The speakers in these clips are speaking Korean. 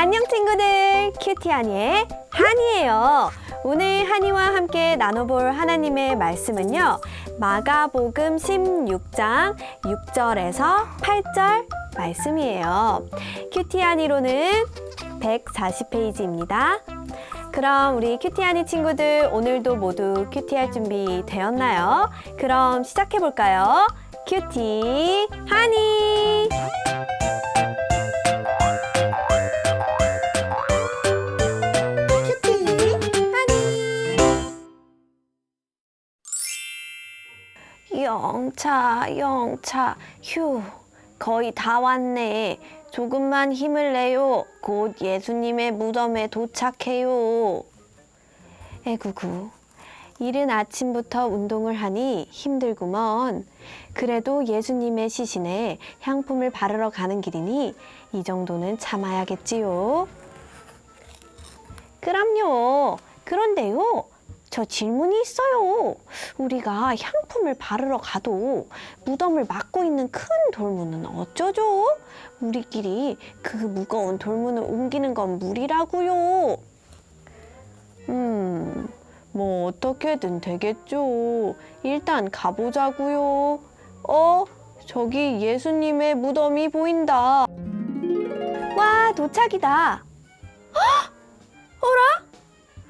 안녕 친구들 큐티하니의 한이에요 오늘 한이와 함께 나눠볼 하나님의 말씀은요 마가복음 16장 6절에서 8절 말씀이에요 큐티하니로는 140페이지입니다 그럼 우리 큐티하니 친구들 오늘도 모두 큐티 할 준비 되었나요? 그럼 시작해볼까요? 큐티 하 영차 영차. 휴 거의 다 왔네. 조금만 힘을 내요. 곧 예수님의 무덤에 도착해요. 에구구. 이른 아침부터 운동을 하니 힘들구먼. 그래도 예수님의 시신에 향품을 바르러 가는 길이니 이 정도는 참아야겠지요. 그럼요. 그런데요. 저 질문이 있어요. 우리가 향품을 바르러 가도 무덤을 막고 있는 큰 돌문은 어쩌죠? 우리끼리 그 무거운 돌문을 옮기는 건 무리라고요. 음, 뭐 어떻게든 되겠죠. 일단 가보자고요. 어, 저기 예수님의 무덤이 보인다. 와, 도착이다. 어라?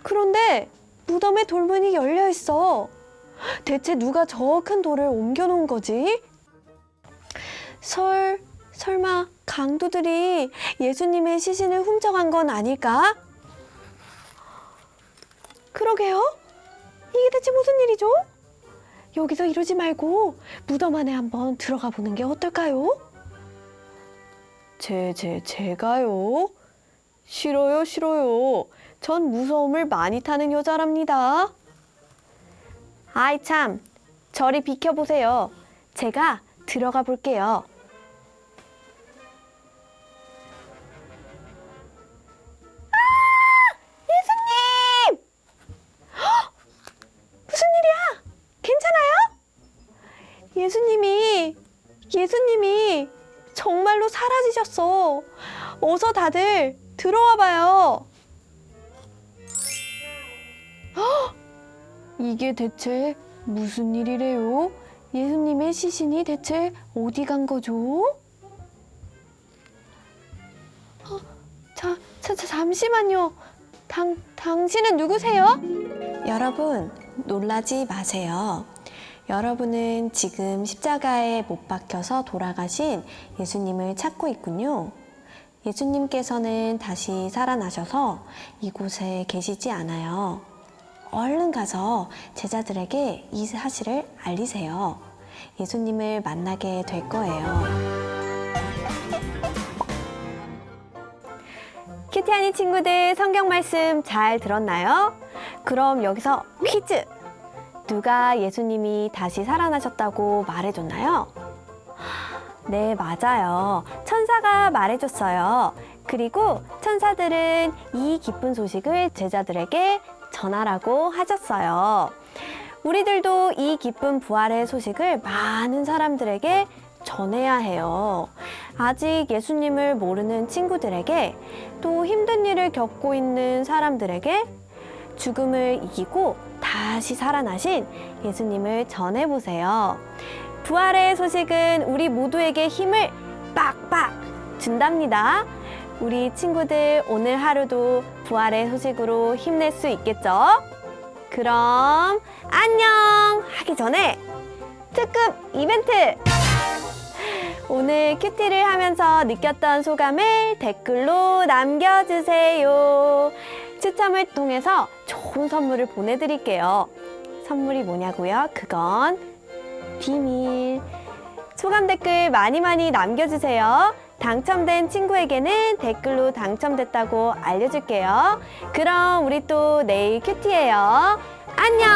그런데 무덤의 돌문이 열려 있어. 대체 누가 저 큰 돌을 옮겨 놓은 거지? 설, 설마 강도들이 예수님의 시신을 훔쳐간 건 아닐까? 그러게요. 이게 대체 무슨 일이죠? 여기서 이러지 말고 무덤 안에 한번 들어가 보는 게 어떨까요? 제, 제, 제가요? 싫어요, 싫어요. 전 무서움을 많이 타는 여자랍니다. 아이 참, 저리 비켜보세요. 제가 들어가 볼게요. 아! 예수님! 헉! 무슨 일이야? 괜찮아요? 예수님이, 예수님이 정말로 사라지셨어. 어서 다들 들어와 봐요. 헉! 이게 대체 무슨 일이래요? 예수님의 시신이 대체 어디 간 거죠? 어, 자, 자, 자, 잠시만요. 당, 당신은 누구세요? 여러분, 놀라지 마세요. 여러분은 지금 십자가에 못 박혀서 돌아가신 예수님을 찾고 있군요. 예수님께서는 다시 살아나셔서 이곳에 계시지 않아요. 얼른 가서 제자들에게 이 사실을 알리세요. 예수님을 만나게 될 거예요. 큐티하니 친구들 성경 말씀 잘 들었나요? 그럼 여기서 퀴즈! 누가 예수님이 다시 살아나셨다고 말해줬나요? 네, 맞아요. 천사가 말해줬어요. 그리고 천사들은 이 기쁜 소식을 제자들에게 전하라고 하셨어요. 우리들도 이 기쁜 부활의 소식을 많은 사람들에게 전해야 해요. 아직 예수님을 모르는 친구들에게 또 힘든 일을 겪고 있는 사람들에게 죽음을 이기고 다시 살아나신 예수님을 전해보세요. 부활의 소식은 우리 모두에게 힘을 빡빡 준답니다. 우리 친구들 오늘 하루도 부활의 소식으로 힘낼 수 있겠죠? 그럼 안녕 하기 전에 특급 이벤트! 오늘 큐티를 하면서 느꼈던 소감을 댓글로 남겨주세요. 추첨을 통해서 좋은 선물을 보내드릴게요. 선물이 뭐냐고요? 그건 비밀. 소감 댓글 많이 많이 남겨주세요. 당첨된 친구에게는 댓글로 당첨됐다고 알려줄게요. 그럼 우리 또 내일 큐티예요. 안녕!